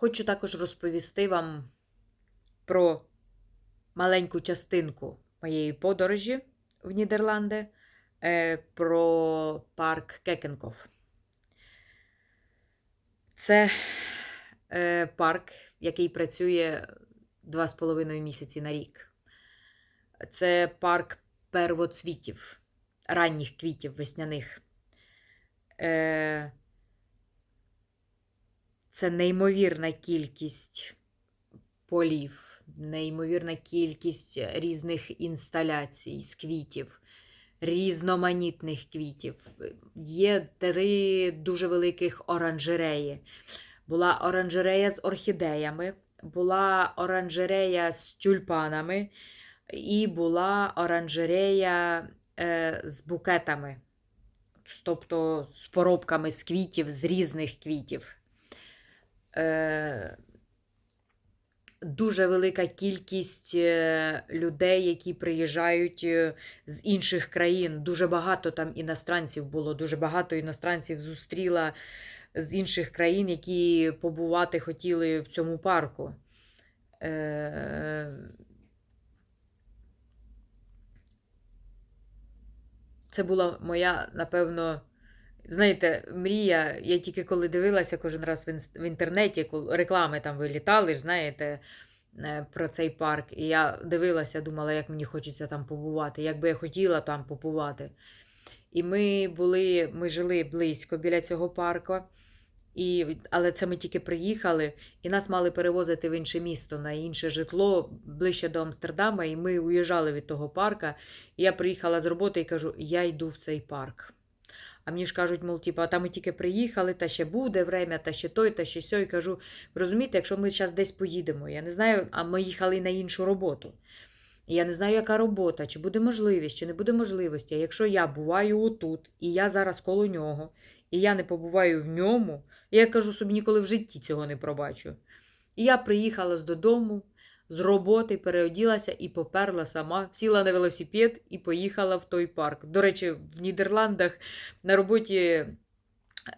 Хочу також розповісти вам про маленьку частинку моєї подорожі в Нідерланди, е, про парк Кекенкоф. Це е, парк, який працює два з половиною місяці на рік. Це парк первоцвітів, ранніх квітів весняних. Це неймовірна кількість полів, неймовірна кількість різних інсталяцій з квітів, різноманітних квітів. Є три дуже великих оранжереї. Була оранжерея з орхідеями, була оранжерея з тюльпанами, і була оранжерея е, з букетами, тобто з поробками з квітів, з різних квітів. Е, дуже велика кількість е, людей, які приїжджають е, з інших країн. Дуже багато там іностранців було, дуже багато іностранців зустріла з інших країн, які побувати хотіли в цьому парку. Це була моя, напевно, знаєте, мрія. Я тільки коли дивилася кожен раз в, інтернеті, коли реклами там вилітали, знаєте, е, про цей парк. І я дивилася, думала, як мені хочеться там побувати, як би я хотіла там побувати. І ми були, ми жили близько біля цього парку. І, але це ми тільки приїхали, і нас мали перевозити в інше місто на інше житло ближче до Амстердама. І ми уїжджали від того парка. І я приїхала з роботи і кажу: я йду в цей парк. А мені ж кажуть, мол, типу, а там ми тільки приїхали, та ще буде время, та ще той, та ще сьо. І кажу, розумієте, якщо ми зараз десь поїдемо, я не знаю, а ми їхали на іншу роботу. Я не знаю, яка робота, чи буде можливість, чи не буде можливості. А якщо я буваю отут, і я зараз коло нього, і я не побуваю в ньому, я кажу собі, ніколи в житті цього не пробачу. І я приїхала з додому, з роботи, переоділася і поперла сама, сіла на велосипед і поїхала в той парк. До речі, в Нідерландах на роботі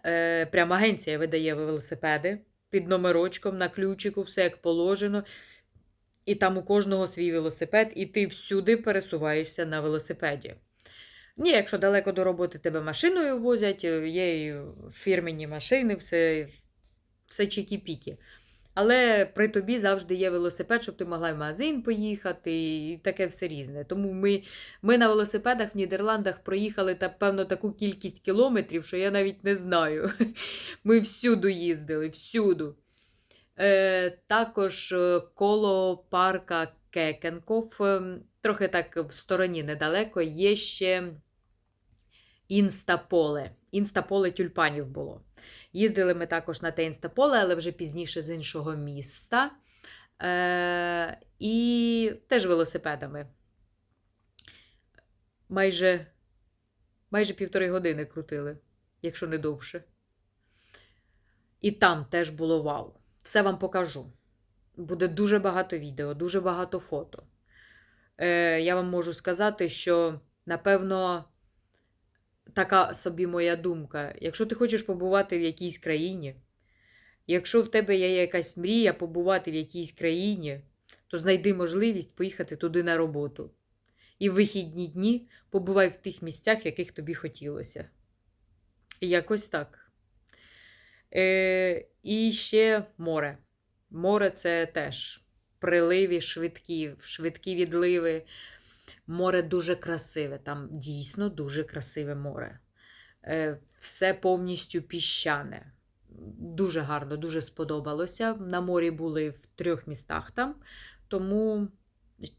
е, прямо агенція видає велосипеди під номерочком, на ключику, все як положено. І там у кожного свій велосипед, і ти всюди пересуваєшся на велосипеді. Ні, якщо далеко до роботи тебе машиною возять, е, є і фірмені машини, все, все чікі-пікі. Але при тобі завжди є велосипед, щоб ти могла в магазин поїхати, і таке все різне. Тому ми, ми на велосипедах в Нідерландах проїхали та, певно таку кількість кілометрів, що я навіть не знаю. Ми всюди їздили, всюду. Е, також е, коло парка Кекенкоф, е, трохи так в стороні недалеко, є ще інстаполе. Інстаполе тюльпанів було. Їздили ми також на те інстаполе, але вже пізніше з іншого міста. Е, і теж велосипедами. Майже, майже півтори години крутили, якщо не довше. І там теж було вау. Все вам покажу. Буде дуже багато відео, дуже багато фото. Е, я вам можу сказати, що, напевно, така собі моя думка. Якщо ти хочеш побувати в якійсь країні, якщо в тебе є якась мрія побувати в якійсь країні, то знайди можливість поїхати туди на роботу. І в вихідні дні побувай в тих місцях, яких тобі хотілося. Якось так. Е, і ще море. Море це теж приливі, швидкі, швидкі відливи. Море дуже красиве, там дійсно дуже красиве море. Е, все повністю піщане. Дуже гарно, дуже сподобалося. На морі були в трьох містах там, тому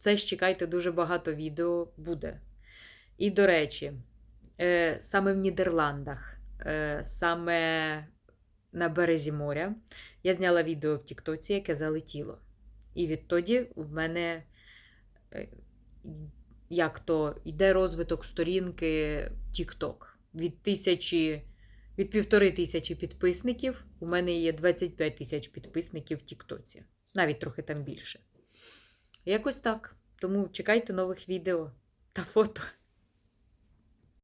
теж чекайте, дуже багато відео буде. І, до речі, е, саме в Нідерландах, е, саме на березі моря, я зняла відео в Тіктоці, яке залетіло. І відтоді в мене як то йде розвиток сторінки TikTok. Від тисячі, від півтори тисячі підписників у мене є 25 тисяч підписників в Тіктоці. Навіть трохи там більше. Якось так. Тому чекайте нових відео та фото.